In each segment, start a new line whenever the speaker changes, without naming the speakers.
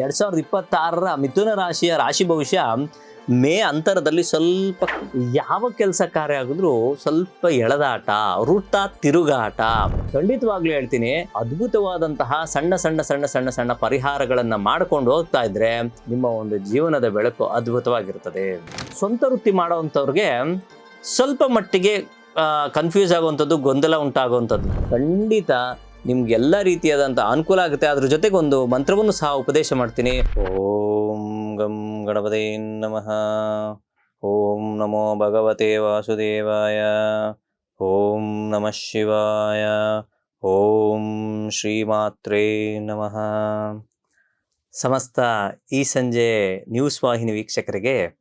ಎರಡ್ ಸಾವಿರದ ಇಪ್ಪತ್ತಾರರ ಮಿಥುನ ರಾಶಿಯ ರಾಶಿ ಭವಿಷ್ಯ ಮೇ ಅಂತರದಲ್ಲಿ ಸ್ವಲ್ಪ ಯಾವ ಕೆಲಸ ಕಾರ್ಯ ಆಗಿದ್ರು ಸ್ವಲ್ಪ ಎಳೆದಾಟ ವೃತ್ತ ತಿರುಗಾಟ. ಖಂಡಿತವಾಗ್ಲೂ ಹೇಳ್ತೀನಿ, ಅದ್ಭುತವಾದಂತಹ ಸಣ್ಣ ಸಣ್ಣ ಸಣ್ಣ ಸಣ್ಣ ಸಣ್ಣ ಪರಿಹಾರಗಳನ್ನ ಮಾಡ್ಕೊಂಡು ಹೋಗ್ತಾ ಇದ್ರೆ ನಿಮ್ಮ ಒಂದು ಜೀವನದ ಬೆಳಕು ಅದ್ಭುತವಾಗಿರ್ತದೆ. ಸ್ವಂತ ವೃತ್ತಿ ಮಾಡುವಂಥವ್ರಿಗೆ ಸ್ವಲ್ಪ ಮಟ್ಟಿಗೆ ಕನ್ಫ್ಯೂಸ್ ಆಗುವಂಥದ್ದು, ಗೊಂದಲ ಉಂಟಾಗುವಂಥದ್ದು. ಖಂಡಿತ ನಿಮ್ಗೆ ಎಲ್ಲ ರೀತಿಯಾದಂಥ ಅನುಕೂಲ ಆಗುತ್ತೆ. ಅದ್ರ ಜೊತೆಗೆ ಒಂದು ಮಂತ್ರವನ್ನು ಸಹ ಉಪದೇಶ ಮಾಡ್ತೀನಿ. ಓಂ ಗಂ ಗಣಪತಿ ನಮಃ. ಓಂ ನಮೋ ಭಗವತೆ ವಾಸುದೇವಾಯ. ಓಂ ನಮಃ ಶಿವಾಯ. ಓಂ ಶ್ರೀಮಾತ್ರೇ ನಮಃ. ಸಮಸ್ತ ಈ ಸಂಜೆ ನ್ಯೂಸ್ ವಾಹಿನಿ ವೀಕ್ಷಕರಿಗೆ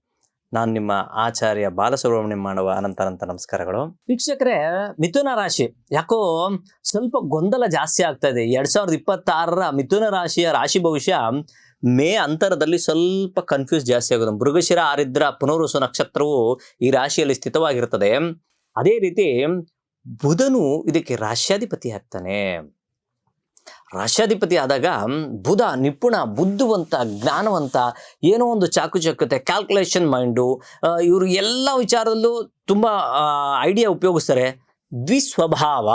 ನಾನು ನಿಮ್ಮ ಆಚಾರ್ಯ ಬಾಲಸುಬ್ರಹ್ಮಣ್ಯಂ ಮಾಡುವ ಅನಂತ ಅನಂತ ನಮಸ್ಕಾರಗಳು. ವೀಕ್ಷಕರೇ, ಮಿಥುನ ರಾಶಿ. ಯಾಕೋ ಸ್ವಲ್ಪ ಗೊಂದಲ ಜಾಸ್ತಿ ಆಗ್ತಾ ಇದೆ. ಎರಡ್ ಸಾವಿರದ ಇಪ್ಪತ್ತಾರರ ಮಿಥುನ ರಾಶಿಯ ರಾಶಿ ಭವಿಷ್ಯ ಮೇ ಅಂತರದಲ್ಲಿ ಸ್ವಲ್ಪ ಕನ್ಫ್ಯೂಸ್ ಜಾಸ್ತಿ ಆಗೋದು. ಮೃಗಶಿರ, ಆರಿದ್ರ, ಪುನರ್ವಸು ನಕ್ಷತ್ರವು ಈ ರಾಶಿಯಲ್ಲಿ ಸ್ಥಿತವಾಗಿರ್ತದೆ. ಅದೇ ರೀತಿ ಬುಧನು ಇದಕ್ಕೆ ರಾಶ್ಯಾಧಿಪತಿ ಆಗ್ತಾನೆ. ರಾಶ್ಯಾಧಿಪತಿ ಆದಾಗ ಬುಧ ನಿಪುಣ, ಬುದ್ಧಿವಂತ, ಜ್ಞಾನವಂತ, ಏನೋ ಒಂದು ಚಾಕುಚಕತೆ ಕ್ಯಾಲ್ಕುಲೇಷನ್ ಮೈಂಡು ಇವರು ಎಲ್ಲ ವಿಚಾರದಲ್ಲೂ ತುಂಬ ಐಡಿಯಾ ಉಪಯೋಗಿಸ್ತಾರೆ. ದ್ವಿಸ್ವಭಾವ,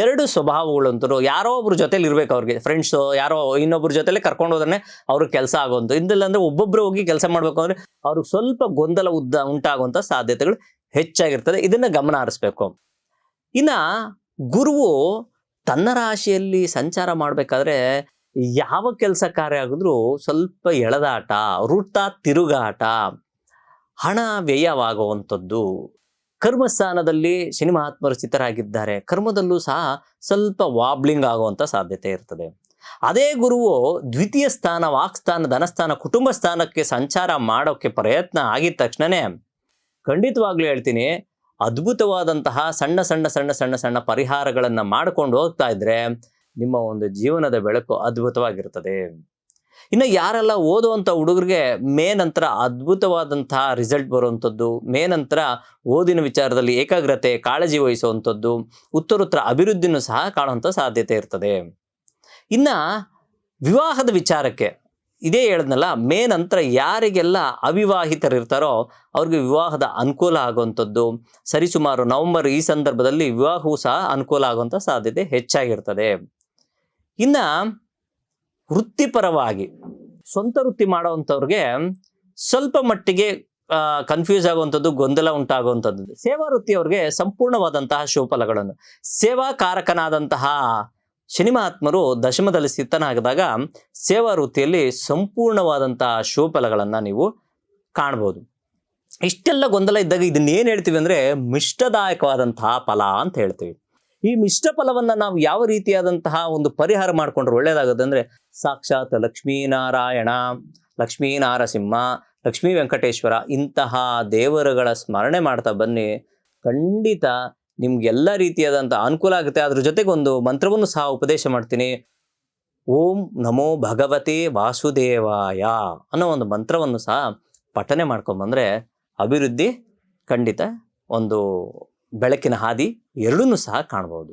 ಎರಡು ಸ್ವಭಾವಗಳು ಅಂತರು ಯಾರೋ ಒಬ್ರ ಜೊತೆಲಿ ಇರಬೇಕು ಅವ್ರಿಗೆ ಫ್ರೆಂಡ್ಸು ಯಾರೋ ಇನ್ನೊಬ್ರ ಜೊತೆಲೆ ಕರ್ಕೊಂಡು ಹೋದ್ರೆ ಅವ್ರಿಗೆ ಕೆಲಸ ಆಗೋಂಥ ಇಂದಿಲ್ಲ ಅಂದರೆ ಒಬ್ಬೊಬ್ರು ಹೋಗಿ ಕೆಲಸ ಮಾಡಬೇಕು ಅಂದರೆ ಅವ್ರಿಗೆ ಸ್ವಲ್ಪ ಗೊಂದಲ ಉದ್ದ, ಉಂಟಾಗುವಂಥ ಸಾಧ್ಯತೆಗಳು ಹೆಚ್ಚಾಗಿರ್ತದೆ. ಇದನ್ನು ಗಮನ ಹರಿಸ್ಬೇಕು. ಇನ್ನು ಗುರುವು ತನ್ನ ರಾಶಿಯಲ್ಲಿ ಸಂಚಾರ ಮಾಡಬೇಕಾದ್ರೆ ಯಾವ ಕೆಲಸ ಕಾರ್ಯ ಆಗಿದ್ರೂ ಸ್ವಲ್ಪ ಎಳೆದಾಟ ವೃತ್ತ ತಿರುಗಾಟ, ಹಣ ವ್ಯಯವಾಗುವಂಥದ್ದು. ಕರ್ಮಸ್ಥಾನದಲ್ಲಿ ಶನಿ ಮಹಾತ್ಮರು ಸ್ಥಿತರಾಗಿದ್ದಾರೆ. ಕರ್ಮದಲ್ಲೂ ಸಹ ಸ್ವಲ್ಪ ವಾಬ್ಲಿಂಗ್ ಆಗುವಂಥ ಸಾಧ್ಯತೆ ಇರ್ತದೆ. ಅದೇ ಗುರುವು, ದ್ವಿತೀಯ ಸ್ಥಾನ ವಾಕ್ಸ್ಥಾನ ಧನಸ್ಥಾನ ಕುಟುಂಬ ಸ್ಥಾನಕ್ಕೆ ಸಂಚಾರ ಮಾಡೋಕ್ಕೆ ಪ್ರಯತ್ನ ಆಗಿದ ತಕ್ಷಣನೇ ಖಂಡಿತವಾಗ್ಲೂ ಹೇಳ್ತೀನಿ ಅದ್ಭುತವಾದಂತಹ ಸಣ್ಣ ಸಣ್ಣ ಸಣ್ಣ ಸಣ್ಣ ಸಣ್ಣ ಪರಿಹಾರಗಳನ್ನು ಮಾಡ್ಕೊಂಡು ಹೋಗ್ತಾ ಇದ್ರೆ ನಿಮ್ಮ ಒಂದು ಜೀವನದ ಬೆಳಕು ಅದ್ಭುತವಾಗಿರ್ತದೆ. ಇನ್ನು ಯಾರೆಲ್ಲ ಓದುವಂಥ ಹುಡುಗರಿಗೆ ಮೇ ನಂತರ ಅದ್ಭುತವಾದಂತಹ ರಿಸಲ್ಟ್ ಬರುವಂಥದ್ದು, ಮೇ ನಂತರ ಓದಿನ ವಿಚಾರದಲ್ಲಿ ಏಕಾಗ್ರತೆ, ಕಾಳಜಿ ವಹಿಸುವಂಥದ್ದು, ಉತ್ತರೋತ್ತರ ಅಭಿವೃದ್ಧಿನೂ ಸಹ ಕಾಣುವಂಥ ಸಾಧ್ಯತೆ ಇರ್ತದೆ. ಇನ್ನು ವಿವಾಹದ ವಿಚಾರಕ್ಕೆ ಇದೇ ಹೇಳಿದ್ನಲ್ಲ, ಮೇ ನಂತರ ಯಾರಿಗೆಲ್ಲ ಅವಿವಾಹಿತರಿರ್ತಾರೋ ಅವ್ರಿಗೆ ವಿವಾಹದ ಅನುಕೂಲ ಆಗುವಂಥದ್ದು. ಸರಿಸುಮಾರು ನವೆಂಬರ್ ಈ ಸಂದರ್ಭದಲ್ಲಿ ವಿವಾಹವೂ ಸಹ ಅನುಕೂಲ ಆಗುವಂಥ ಸಾಧ್ಯತೆ ಹೆಚ್ಚಾಗಿರ್ತದೆ. ಇನ್ನು ವೃತ್ತಿಪರವಾಗಿ, ಸ್ವಂತ ವೃತ್ತಿ ಮಾಡೋವಂಥವ್ರಿಗೆ ಸ್ವಲ್ಪ ಮಟ್ಟಿಗೆ ಕನ್ಫ್ಯೂಸ್ ಆಗುವಂಥದ್ದು, ಗೊಂದಲ ಉಂಟಾಗುವಂಥದ್ದು. ಸೇವಾ ವೃತ್ತಿಯವ್ರಿಗೆ ಸಂಪೂರ್ಣವಾದಂತಹ ಶುಭಫಲಗಳನ್ನು ಸೇವಾ ಕಾರಕನಾದಂತಹ ಶನಿ ಮಹಾತ್ಮರು ದಶಮದಲ್ಲಿ ಸಿತ್ತನಾಗದಾಗ ಸೇವಾ ವೃತ್ತಿಯಲ್ಲಿ ಸಂಪೂರ್ಣವಾದಂತಹ ಶುಭಫಲಗಳನ್ನು ನೀವು ಕಾಣ್ಬೋದು. ಇಷ್ಟೆಲ್ಲ ಗೊಂದಲ ಇದ್ದಾಗ ಇದನ್ನ ಏನು ಹೇಳ್ತೀವಿ ಅಂದ್ರೆ ಮಿಷ್ಟದಾಯಕವಾದಂತಹ ಫಲ ಅಂತ ಹೇಳ್ತೀವಿ. ಈ ಮಿಷ್ಟ ಫಲವನ್ನು ನಾವು ಯಾವ ರೀತಿಯಾದಂತಹ ಒಂದು ಪರಿಹಾರ ಮಾಡಿಕೊಂಡ್ರೆ ಒಳ್ಳೆಯದಾಗುತ್ತೆ ಅಂದ್ರೆ ಸಾಕ್ಷಾತ್ ಲಕ್ಷ್ಮೀನಾರಾಯಣ ಲಕ್ಷ್ಮೀ ನಾರಸಿಂಹ ಲಕ್ಷ್ಮೀ ವೆಂಕಟೇಶ್ವರ ಇಂತಹ ದೇವರುಗಳ ಸ್ಮರಣೆ ಮಾಡ್ತಾ ಬನ್ನಿ. ಖಂಡಿತ ನಿಮ್ಗೆಲ್ಲ ರೀತಿಯಾದಂಥ ಅನುಕೂಲ ಆಗುತ್ತೆ. ಅದ್ರ ಜೊತೆಗೆ ಒಂದು ಮಂತ್ರವನ್ನು ಸಹ ಉಪದೇಶ ಮಾಡ್ತೀನಿ. ಓಂ ನಮೋ ಭಗವತೆ ವಾಸುದೇವಾಯ ಅನ್ನೋ ಒಂದು ಮಂತ್ರವನ್ನು ಸಹ ಪಠನೆ ಮಾಡ್ಕೊಂಬಂದ್ರೆ ಅಭಿವೃದ್ಧಿ ಖಂಡಿತ ಒಂದು ಬೆಳಕಿನ ಹಾದಿ ಎರಡನ್ನೂ ಸಹ ಕಾಣ್ಬೋದು.